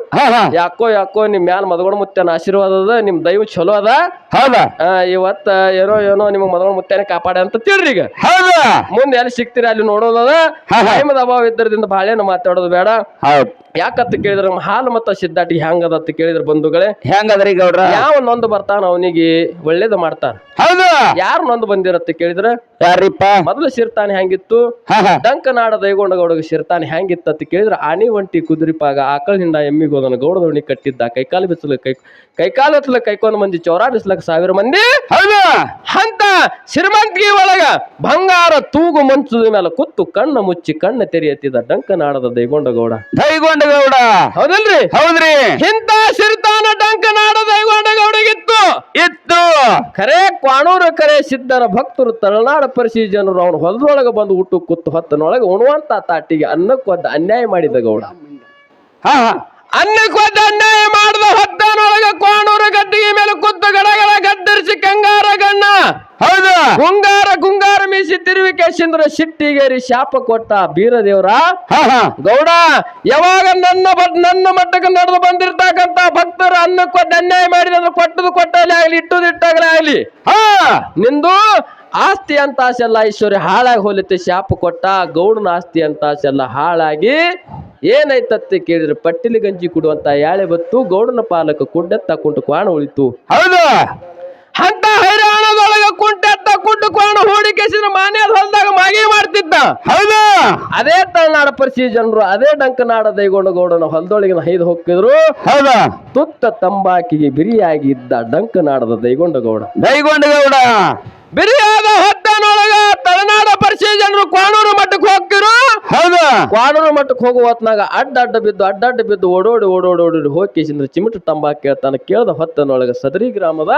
ಯಾಕೋ ಯಾಕೋ ನಿಮ್ ಮ್ಯಾಲ ಮದಗೋಡ ಮುತ್ತೇನ ಆಶೀರ್ವಾದ ಅದ ನಿಮ್ ದೈವ ಚಲೋ ಅದ. ಹೌದಾ? ಆ, ಇವತ್ತ ಏನೋ ಏನೋ ನಿಮ್ಗೆ ಮದಗೋಡ ಮುತ್ತೇನೆ ಕಾಪಾಡ ಅಂತ ತಿಳ್ರಿ ಈಗ. ಹೌದಾ? ಮುಂದೆ ಎಲ್ಲಿ ಸಿಗ್ತೀರಿ ಅಲ್ಲಿ ನೋಡೋದದ ಹಾ, ಹಾ. ಟೈಮದ ಅಭಾವ ಇದ್ದರದಿಂದ ಬಾಳೆನ ಮಾತಾಡೋದು ಬೇಡ. ಹೌದು. ಯಾಕಂತ ಕೇಳಿದ್ರ ಹಾಲು ಮತ್ತ ಸಿದ್ದಾಟಿ ಹ್ಯಾಂಗದ ಅಂತ ಕೇಳಿದ್ರ ಬಂಧುಗಳೇ ಹೆಂಗದ್ರಿ ಗೌಡ್ರ? ಯಾವ ನೊಂದು ಬರ್ತಾನ ಅವನಿಗೆ ಒಳ್ಳೇದು ಮಾಡ್ತಾನ. ಹೌದು. ಯಾರು ನೊಂದು ಬಂದಿರತ್ತೆ ಕೇಳಿದ್ರ ಯಾರಿಪ್ಪ? ಮೊದಲು ಸಿರ್ತಾನೆ ಹೆಂಗಿತ್ತು ಡಂಕನಾಡ ದೈಗೊಂಡ ಗೌಡಗ ಸಿರ್ತಾನೆ ಹೆಂಗಿತ್ತ ಅಂತ ಕೇಳಿದ್ರ ಆನಿ ಒಂಟಿ ಕುದುರಿಪಾಗ ಆಕಳ ಹಿಂಡ ಎಮ್ಮಿಗೆ ಹೋದನ ಗೌಡದವಣಿ ಕಟ್ಟಿದ್ದ ಕೈಕಾಲ ಬಿಚ್ಚಲ ಕೈ ಕೈಕಾಲು ಹತ್ತಲ ಕೈಕೊಂದ್ ಮಂದಿ ಚೌರಾ ಬಿಸ್ಲಕ್ ಸಾವಿರ ಮಂದಿ. ಹೌದು. ಅಂತ ಶ್ರೀಮಂತಿಗೆ ಒಳಗ ಬಂಗಾರ ತೂಗು ಮಂಚದ ಮೇಲೆ ಕುತ್ತು ಕಣ್ಣು ಮುಚ್ಚಿ ಕಣ್ಣು ತೆರೆಯತ್ತಿದ್ದ ಡಂಕನಾಡದ ದೈಗೊಂಡ ಗೌಡ. ದೈಗೊಂಡ ಗೌಡ ಹೌದಲ್ರಿ? ಹೌದ್ರಿ. ಇಂತ ಸಿರ್ತಾನ ಡಂಕನಾಡ ಗೌಡ ಗೌಡಗಿತ್ತು ಇತ್ತು. ಕರೆ ಕ್ವಾಣೂರು ಕರೆ ಸಿದ್ಧರ ಭಕ್ತರು ತಳನಾಡ ಪರಿಸಿ ಜನರು ಅವನು ಹೊಲದೊಳಗೆ ಬಂದು ಹುಟ್ಟು ಕುತ್ತು ಹೊತ್ತನೊಳಗೆ ಉಣುವಂತ ತಾಟಿಗೆ ಅನ್ನಕ್ಕೊಂದು ಅನ್ಯಾಯ ಮಾಡಿದ ಗೌಡ. ಹಾ ಹಾ. ಅನ್ನಕ್ಕೊದ್ದ ಅನ್ಯಾಯ ಮಾಡಿದ ಹತ್ತನೊಳಗೆ ಕೋಣೂರು ಗದ್ದಿಗೆ ಮೇಲೆ ಕುತ್ತು ಗಡಗಡ ಗದ್ದರಿಸಿ ಕಂಗಾರ ಗಣ್ಣ. ಹೌದು. ಗುಂಗಾರ ಗುಂಗಾರ ಮೀಸಿ ತಿರುವಿಕೇಶಂದ್ರ ಸಿಟ್ಟಿಗೇರಿ ಶಾಪ ಕೊಟ್ಟ ಬೀರದೇವ್ರ. ಗೌಡ ಯಾವಾಗ ನನ್ನ ನನ್ನ ಮಟ್ಟಕ್ಕೆ ನಡೆದು ಬಂದಿರ್ತಕ್ಕಂತ ಭಕ್ತರು ಅನ್ನಕ್ಕೊದ್ದ ಅನ್ಯಾಯ ಮಾಡಿದ್ರೆ ಕೊಟ್ಟದು ಕೊಟ್ಟಲ್ಲಿ ಆಗ್ಲಿ ಇಟ್ಟದು ಇಟ್ಟಾಗಲೇ ಆಗ್ಲಿ. ಹಾ. ನಿಂದು ಆಸ್ತಿ ಅಂತ ಆಸೆಲ್ಲ ಐಶ್ವರ್ಯ ಹಾಳಾಗಿ ಹೋಲಿತ್ತೆ ಶಾಪ ಕೊಟ್ಟ ಗೌಡನ ಆಸ್ತಿ ಅಂತ ಆಸೆಲ್ಲ ಹಾಳಾಗಿ ಏನಾಯ್ತತ್ತೆ ಕೇಳಿದ್ರೆ ಪಟ್ಟಿಲಿ ಗಂಜಿ ಕುಡುವಂತ ಯಾಳೆ ಬತ್ತು ಗೌಡನ ಪಾಲಕ ಕುಡ್ಡೆತ್ತ ಕುಂಟು ಕ್ವಾಣ ಉಳಿತು. ಹೌದು. ಅಂತ ಹೈರಾಣದೊಳಗ ಕುಂಟೆತ್ತ ಕುಂಟು ಕ್ವಾಣ ಹೂಡಿಕೆಸಿದ ಮಾನ್ಯದ ಹೊಲದಾಗ ಮಾಗಿ ಮಾಡ್ತಿದ್ದ. ಹೌದು. ಅದೇ ತಳನಾಡ ಪರಿಸಿ ಜನರು ಅದೇ ಡಂಕನಾಡ ದೈಗೊಂಡ ಗೌಡನ ಹೊಲದೊಳಗಿನ ಹೈದು ಹೋಗ್ತಿದ್ರು ಹೌದ. ತುತ್ತ ತಂಬಾಕಿಗೆ ಬಿರಿಯಾಗಿ ಇದ್ದ ಡಂಕನಾಡದ ದೈಗೊಂಡ ಗೌಡ. ದೈಗೊಂಡ ಗೌಡ. ಬಿರಿಯಾದ ತಳನಾಡ ಪರಿಚಯ ಜನರು ಕ್ವಾಣೂರು ಮಠಕ್ಕೆ ಹೋಗ್ತಿರು? ಹೌದು. ಕ್ವಾಣೂರು ಮಠಕ್ಕೆ ಹೋಗುವ ಹೊತ್ನಾಗ ಅಡ್ಡ ಅಡ್ಡ ಬಿದ್ದು ಅಡ್ಡ ಅಡ್ಡ ಬಿದ್ದು ಓಡೋಡಿ ಓಡೋಡಿ ಓಡೋಡಿ ಹೋಗಿ ಚಿಮಟ ತಂಬಾ ಕೇಳ್ತಾನ ಕೇಳ್ದ ಹೊತ್ತನೊಳಗ ಸದರಿ ಗ್ರಾಮದ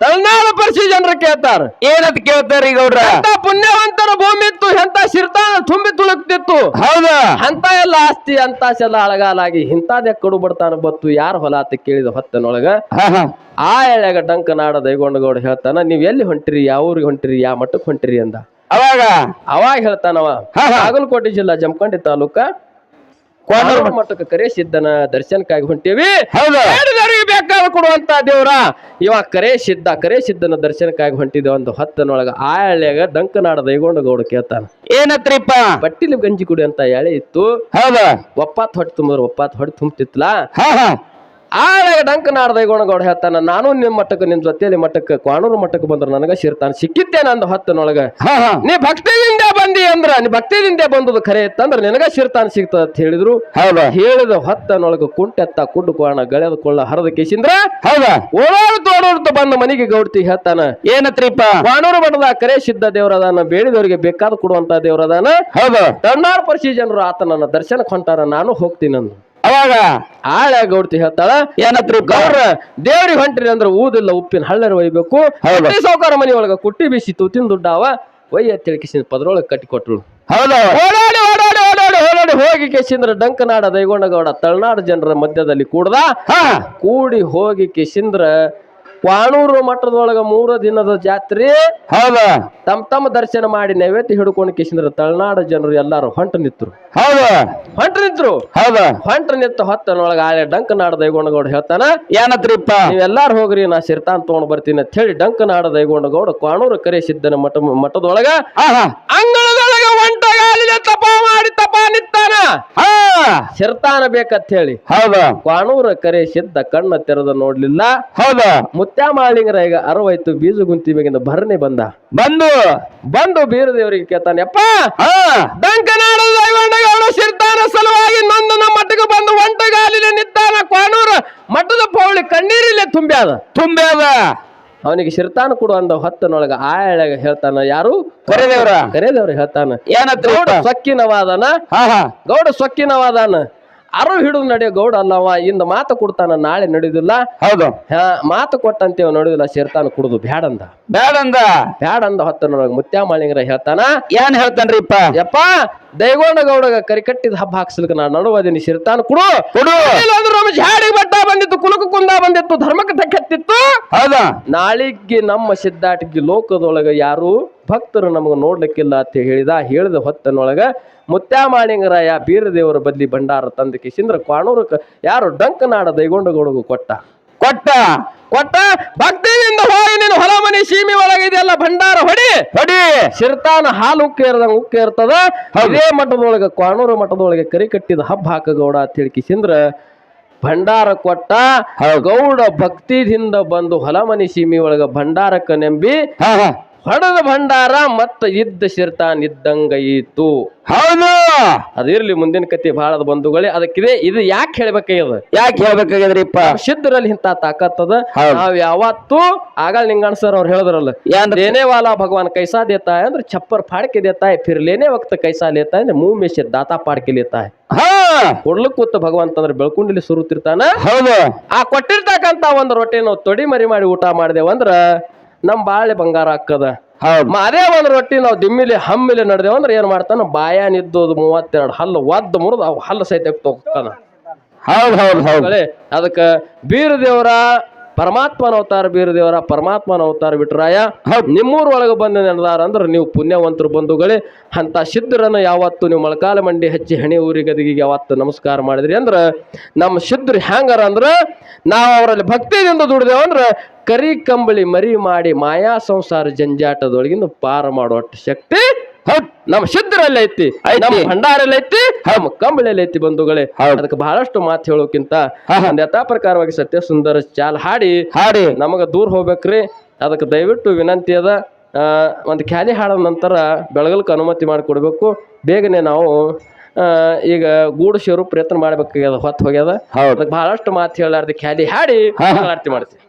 ತಳನಾಡ ಪರಿಶಿ ಜನರು ಕೇಳ್ತಾರ. ಏನಂತ ಕೇಳ್ತಾರ ಈಗ ಎಂತ ಪುಣ್ಯವಂತರ ಭೂಮಿ ಇತ್ತು ಎಂತ ಸಿರ್ತಾನ ತುಂಬಿ ತುಳುಕ್ತಿತ್ತು. ಹೌದಾ. ಅಂತ ಎಲ್ಲ ಆಸ್ತಿ ಅಂತ ಎಲ್ಲ ಅಳಗಾಲಾಗಿ ಇಂತಾದೆ ಕಡು ಬಡ್ತಾನ ಬತ್ತು ಯಾರ ಹೊಲ ಅಂತ ಕೇಳಿದ ಹೊತ್ತನೊಳಗ ಆ ಎಳೆಗ ಡಂಕನಾಡ ದೈಗೊಂಡಗೌಡ ಹೇಳ್ತಾನ ನೀವ್ ಎಲ್ಲಿ ಹೊಂಟಿರಿ? ಯಾವ ಊರಿಗೆ ಹೊಂಟಿರಿ? ಯಾವ ಮಟ್ಟಕ್ಕೆ ಹೊಂಟಿರಿ? ಅಂದ. ಅವಾಗ? ಅವಾಗ ಹೇಳ್ತಾನವ. ಬಾಗಲಕೋಟೆ ಜಿಲ್ಲಾ ಜಮಖಂಡಿ ತಾಲೂಕ ಕ್ವಾನೂರು ಮಠಕ್ಕೆ ಕರೆ ಸಿದ್ದನ ದರ್ಶನಕ್ಕಾಗಿ ಹೊಂಟೇವಿ. ಬೇಕಾದ ಕೊಡುವಂತ ದೇವ್ರ. ಇವ ಕರೆ ಸಿದ್ಧ ಕರೆ ಸಿದ್ದನ ದರ್ಶನಕ್ಕಾಗಿ ಹೊಂಟಿದ ಒಂದು ಹತ್ತನೊಳಗ. ಆ ಹಳ್ಳಿಯಾಗ ದಂಕನಾಡ ದೈಗೊಂಡ ಗೌಡ ಕೇಳ್ತಾನ. ಏನತ್ರಿಪ್ಪ? ಬಟ್ಟಿಲಿ ಗಂಜಿ ಕುಡಿ ಅಂತ ಎಳೆ ಇತ್ತು. ಹೌದಾ. ಒಪ್ಪಾತ್ ಹೊಟ್ಟೆ ತುಂಬಿದ್ರು ಒಪ್ಪಾತ್ ಹೊಟ್ಟೆ ತುಂಬ್ತಿತ್ಲಾ ಹಾ ಡಂಕ ಆಳೆ ಡಂಕನಾಡ ದೈಗೊಂಡಗೌಡ ಹೇಳ್ತಾನ ನಾನು ನಿಮ್ಮ ಮಟ್ಟಕ್ಕೆ ನಿಮ್ ಜೊತೆಯಲ್ಲಿ ಮಟ್ಟಕ್ಕೆ ಕ್ವಾಣೂರು ಮಟ್ಟಕ್ಕೆ ಬಂದ್ರೆ ನನಗ ಶಿರ್ತಾನ ಸಿಕ್ಕಿದ್ದೆ ಅಂದ ಹತ್ತನೊಳಗ ನೀ ಭಕ್ತಿಯಿಂದ ಬಂದಿ ಅಂದ್ರ ನೀ ಭಕ್ತಿಯಿಂದ ಬಂದದು ಖರೆ ಇತ್ತಂದ್ರ ನಿನಗ ಶಿರ್ತಾನ ಸಿಗ್ತದ ಅಂತ ಹೇಳಿದ್ರು. ಹೌದಾ. ಹೇಳಿದ ಹೊತ್ತನೊಳಗ ಕುಂಟೆತ್ತ ಕುಡ್ಡು ಕೋಣ ಗೆಳೆದ ಕೊಳ್ಳ ಹರದ ಕೇಸಿಂದ್ರ ಹೌದಾ. ಬಂದ ಮನೆಗೆ ಗೌಡ್ತಿ ಹೇಳ್ತಾನ ಏನತ್ರಿಪ್ಪ? ಕ್ವಾಣೂರು ಮಠದ ಕರೆ ಸಿದ್ಧ ದೇವರದಾನ ಬೇಡಿದವರಿಗೆ ಬೇಕಾದ ಕೊಡುವಂತ ದೇವರದಾನ ಹೌದಾ. ತಣ್ಣಾರ್ ಪರಿಸಿ ಜನರು ಆತನನ್ನ ದರ್ಶನಕ್ಕೆ ಹೊಂಟಾರ ನಾನು ಹೋಗ್ತೀನಿ ಅಂದ ಅವಾಗ ಆಳ ಗೌಡ್ತಿ ಹೇಳ್ತಾಳ ಏನಾದ್ರು ಗೌಡ್ರ ದೇವ್ರಿಗೆ ಹೊಂಟ್ರಿ ಅಂದ್ರೆ ಊದಿಲ್ಲ ಉಪ್ಪಿನ ಹಳ್ಳರ ಒಯ್ಬೇಕು. ಸಾವುಕಾರ ಮನಿ ಒಳಗ ಕುಟ್ಟಿ ಬಿಸಿ ತುತ್ತಿನ ದುಡ್ಡಾವ ಒಯ್ಯ ತಿಳ್ಕಿಸಿದ ಪದ್ರೊಳಗೆ ಕಟ್ಟಿ ಕೊಟ್ರು. ಹೌದಾ. ಓಡಾಡಿ ಓಡಾಡಿ ಓಡಾಡಿ ಓಡಾಡಿ ಹೋಗಿ ಕೇಸಿಂದ್ರ ಡಂಕನಾಡ ದೈಗೊಂಡಗೌಡ ತಳನಾಡು ಜನರ ಮಧ್ಯದಲ್ಲಿ ಕೂಡದ ಕೂಡಿ ಹೋಗಿ ಕೇಸಿಂದ್ರ ಕ್ವಾಣೂರು ಮಠದೊಳಗ ಮೂರ ದಿನದ ಜಾತ್ರೆ. ಹೌದಾ? ತಮ್ಮ ತಮ್ಮ ದರ್ಶನ ಮಾಡಿ ನೈವೇದ್ಯ ಹಿಡ್ಕೊಂಡು ಕೇಸಿಂದ್ರ ತಳನಾಡು ಜನರು ಎಲ್ಲಾರು ಹೊಂಟ ನಿತ್ರು. ಹೌದಾ? ಹೊಂಟ ನಿತ್ರು. ಹೌದಾ? ಹೊಂಟ ನಿಂತ ಹೊತ್ತನೊಳಗ ಆಳೆ ಡಂಕನಾಡ ದೈಗೊಂಡಗೌಡ ಹೇಳ್ತಾನ ಏನತ್ರಿಪ್ಪ? ನೀವೆಲ್ಲಾರು ಹೋಗ್ರಿ ನಾ ಸಿರ್ತಾನ್ ತಗೊಂಡ್ ಬರ್ತೀನಿ ಅಂತ ಹೇಳಿ ಡಂಕ ನಾಡ ದೈಗೊಂಡಗೌಡ ಕ್ವಾಣೂರು ಕರೆ ಸಿದ್ದನ ಮಠ ಮಠದೊಳಗ ಅಂಗಳದೊಳಗ ಹಾ ಒಂಟಗಾಲಿನ ತಪ ಮಾಡಿ ತಪ ನಿತ್ತಾನ ಶಿರ್ತಾನ ಬೇಕಂತ ಹೇಳಿ ಹೌದಾ. ಕ್ವಾಣೂರ ಕರೆ ಸಿದ್ದ ಕಣ್ಣ ತೆರೆದ ನೋಡ್ಲಿಲ್ಲ. ಹೌದಾ. ಮುತ್ಯಾಮಾಳಿಂಗರ ಈಗ ಅರವೈತು ಬೀಜ ಗುಂತಿ ಮೇಗಿಂದ ಭರಣಿ ಬಂದ. ಬಂದು. ಬಂದು ಬೀರದೇವರಿಗೆ ಕೇತಾನೆಪ್ಪ ಬೆಂಕನಾಡದ ಶಿರ್ತಾನ ಸಲುವಾಗಿ ನಂದು ನಮ್ಮ ಮಠಕ್ಕೆ ಬಂದು ಒಂಟಗಾಲಿನ ನಿತ್ತಾನ ಕ್ವಾಣೂರ ಮಠದ ಪೌಳಿ ಕಣ್ಣೀರಿಲೆ ತುಂಬ್ಯಾದ. ತುಂಬ್ಯಾದ. ಅವನಿಗೆ ಶಿರ್ತಾನ ಕೊಡು ಅಂದ ಹೊತ್ತನೊಳಗ ಆ ಎಳೆಗ ಹೇಳ್ತಾನ ಯಾರು? ಕರೆದೇವ್ರ. ಕರೆದೇವ್ರ ಹೇಳ್ತಾನ. ಗೌಡ ಏನತ್ರಿಪ್ಪ ಸೊಕ್ಕಿನವಾದನ. ಗೌಡ ಸೊಕ್ಕಿನವಾದನ. ಅರು ಹಿಡಿದು ನಡೆಯೋ ಗೌಡ ಅಲ್ಲವ ಇಂದ ಮಾತು ಕೊಡ್ತಾನ ನಾಳೆ ನಡೆಯುದಿಲ್ಲ. ಹೌದು. ಹಾ, ಮಾತು ಕೊಟ್ಟಂತೇವ ನಡೆಯುದಿಲ್ಲ ಸೇರ್ತಾನ ಕುಡುದು ಬ್ಯಾಡಂದ. ಬ್ಯಾಡಂದ? ಬ್ಯಾಡಂದ ಹೊತ್ತನೊಳಗ ಮುತ್ಯಾಮಾಳಿಂಗರ ಹೇಳ್ತಾನ. ಏನ್ ಹೇಳ್ತಾನ್ರಿಪ್ಪ? ಯಪ್ಪ ದೈಗೋಣ ಗೌಡಗ ಕರಿಕಟ್ಟಿದ ಹಬ್ಬ ಹಾಕ್ಸ್ಲಿಕ್ಕೆ ನಾನು ನಡುವದಿನಿ ಶಿರ್ತಾನ ಕುಡು. ಕುಡು. ಇಲ್ಲಾಂದ್ರೆ ನಮ್ಮ ಜಾಡಿ ಬಟ್ಟ ಬಂದಿತ್ತು ಕುಲಕ ಕುಂದ ಬಂದಿತ್ತು ಧರ್ಮಕ್ಕೆ ತಕ್ಕತ್ತಿತ್ತು ಹೌದಾ. ನಾಳಿಗೆ ನಮ್ಮ ಸಿದ್ದಾಟಿಗೆ ಲೋಕದೊಳಗ ಯಾರು ಭಕ್ತರು ನಮಗೆ ನೋಡ್ಲಿಕ್ಕಿಲ್ಲ ಅಂತ ಹೇಳಿದ ಹೇಳಿದ ಹೊತ್ತನೊಳಗ ಮುತ್ಯಾಮಾಣಿಂಗರಾಯ ಬೀರದೇವರ ಬದ್ಲಿ ಭಂಡಾರ ತಂದ ಕಿಸಿಂದ್ರ ಕ್ವಾಣೂರಕ್ಕ ಯಾರು ಡಂಕನಾಡ ದೈಗೊಂಡಗೌಡಗೂ ಕೊಟ್ಟ? ಕೊಟ್ಟ. ಕೊಟ್ಟ? ಭಕ್ತಿಯಿಂದ ಹೋಗಿ ನೀನು ಹೊಲ ಮನೆ ಸೀಮೆ ಒಳಗಿದೆಯಲ್ಲ ಭಂಡಾರ ಹೊಡಿ. ಹೊಡಿ. ಶಿರ್ತಾನ ಹಾಲು ಉಕ್ಕೇರ್ದಂಗ ಉಕ್ಕೇರ್ತದ. ಇದೇ ಮಠದೊಳಗ ಕ್ವಾಣೂರು ಮಠದೊಳಗೆ ಕರಿ ಕಟ್ಟಿದ ಹಬ್ಬ ಹಾಕಗೌಡ ಅಂತ ಹೇಳಿ ಕಿಸಿಂದ್ರ ಭಂಡಾರ ಕೊಟ್ಟ. ಗೌಡ ಭಕ್ತಿದಿಂದ ಬಂದು ಹೊಲ ಮನಿ ಸೀಮಿ ಒಳಗ ಭಂಡಾರಕ್ಕ ನೆಂಬಿ ಹೊಡೆದ ಭಂಡಾರ ಮತ್ತ ಇದ್ದ ಸಿರ್ತಾನ್ ಇದ್ದಂಗ ಈತು ಹೌದು ಅದಿರ್ಲಿ ಮುಂದಿನ ಕತೆ ಬಹಳದ ಬಂಧುಗಳೇ ಅದಕ್ಕಿದೆ ಇದು ಯಾಕೆ ಹೇಳ್ಬೇಕಾಗ್ಯದ ಯಾಕೆ ಹೇಳ್ಬೇಕಾಗ್ಯದ್ರಿಪ್ಪ ಸಿದ್ಧರಲ್ಲಿ ಇಂತ ತಾಕತ್ತದ ಹೌದು. ನಾವ್ ಯಾವತ್ತೂ ಆಗಳ ನಿಂಗಣ್ಣ ಸರ್ ಅವ್ರು ಹೇಳಿದ್ರಲ್ಲ ಏನ್ರಿ देने वाला भगवान कैसा देता है ಅಂದ್ರೆ छप्पर फाड़ के देता है फिर लेने वक्त कैसा लेता है ಅಂದ್ರೆ मुंह में से दाता पाड़ के लेता है ಹಾ ಕೊಡ್ಲಿಕ್ ಕೂತ ಭಗವಂತ ಅಂದ್ರೆ ಬೆಳ್ಕೊಂಡಿಲಿ ಸುರುತ್ತಿರ್ತಾನ ಹೌದು ಆ ಕೊಟ್ಟಿರ್ತಕ್ಕಂತ ಒಂದ್ ರೊಟ್ಟಿ ನಾವು ತೊಡಿ ಮರಿ ಮಾಡಿ ಊಟ ಮಾಡ್ದೇವ ಅಂದ್ರ ನಮ್ ಬಾಳೆ ಬಂಗಾರ ಹಾಕದ. ಹೌದು. ಅದೇ ಒಂದ್ ರೊಟ್ಟಿ ನಾವು ದಿಮ್ಮಿಲಿ ಹಮ್ಮಿಲಿ ನಡೆದೇವು ಅಂದ್ರೆ ಏನ್ ಮಾಡ್ತಾನ? ಬಾಯಾನಿದ್ದೋದು ಮೂವತ್ತೆರಡು ಹಲ್ಲು ಒದ್ದ ಮುರಿದು ಅವು ಹಲ್ಲು ಸಹಿತ ಹೋಗ್ತಾನ. ಹೌದು ಹೌದು ಹೌದು. ಅದಕ್ಕೆ ಬೀರ ದೇವರ ಪರಮಾತ್ಮನ ಅವತಾರ ಬೀರದೇವರ ಪರಮಾತ್ಮನ ಅವತಾರ ಬಿಟ್ರಾಯ ನಿಮ್ಮೂರ ಒಳಗೆ ಬಂದು ನೆನದಾರ ಅಂದ್ರೆ ನೀವು ಪುಣ್ಯವಂತರು ಬಂಧುಗಳೇ. ಅಂತ ಸಿದ್ಧರನ್ನು ಯಾವತ್ತು ನೀವು ಮೊಳಕಾಲ ಮಂಡಿ ಹಚ್ಚಿ ಹೆಣಿ ಊರಿಗೆ ಗದಿಗೆ ಯಾವತ್ತು ನಮಸ್ಕಾರ ಮಾಡಿದ್ರಿ ಅಂದ್ರೆ ನಮ್ಮ ಸಿದ್ಧರು ಹ್ಯಾಂಗಾರ ಅಂದ್ರೆ ನಾವು ಅವರಲ್ಲಿ ಭಕ್ತಿಯಿಂದ ದುಡಿದೇವ ಅಂದ್ರೆ ಕರಿ ಕಂಬಳಿ ಮರಿ ಮಾಡಿ ಮಾಯಾ ಸಂಸಾರ ಜಂಜಾಟದೊಳಗಿಂದ ಪಾರ ಮಾಡುವಷ್ಟು ಶಕ್ತಿ ನಮ್ಮ ಸಿದ್ಧರಲ್ಲಿ ಐತಿ. ನಮ್ಮ ಭಂಡಾರಲ್ಲಿ ಐತಿ ನಮ್ಮ ಕಂಬಳಿಯಲ್ಲಿ ಐತಿ ಬಂಧುಗಳೇ. ಅದಕ್ಕೆ ಬಹಳಷ್ಟು ಮಾತು ಹೇಳೋಕ್ಕಿಂತ. ಯಥಾ ಪ್ರಕಾರವಾಗಿ ಸತ್ಯ ಸುಂದರ ಚಾಲ್ ಹಾಡಿ ಹಾಡಿ. ನಮಗ ದೂರ ಹೋಗ್ಬೇಕ್ರಿ. ಅದಕ್ಕೆ ದಯವಿಟ್ಟು ವಿನಂತಿ ಅದ. ಒಂದು ಖ್ಯಾಲಿ ಹಾಡದ ನಂತರ ಬೆಳಗಲ್ಕ ಅನುಮತಿ ಮಾಡಿಕೊಡ್ಬೇಕು ಬೇಗನೆ ನಾವು ಈಗ ಗೂಡು ಸೇರು ಪ್ರಯತ್ನ ಮಾಡ್ಬೇಕಾಗ್ಯದ ಹೊತ್ತು ಹೋಗ್ಯದ. ಅದಕ್ಕೆ ಬಹಳಷ್ಟು ಮಾತು ಹೇಳಾರ್ದು ಖ್ಯಾಲಿ ಹಾಡಿ. ಆರತಿ ಮಾಡ್ತೀವಿ.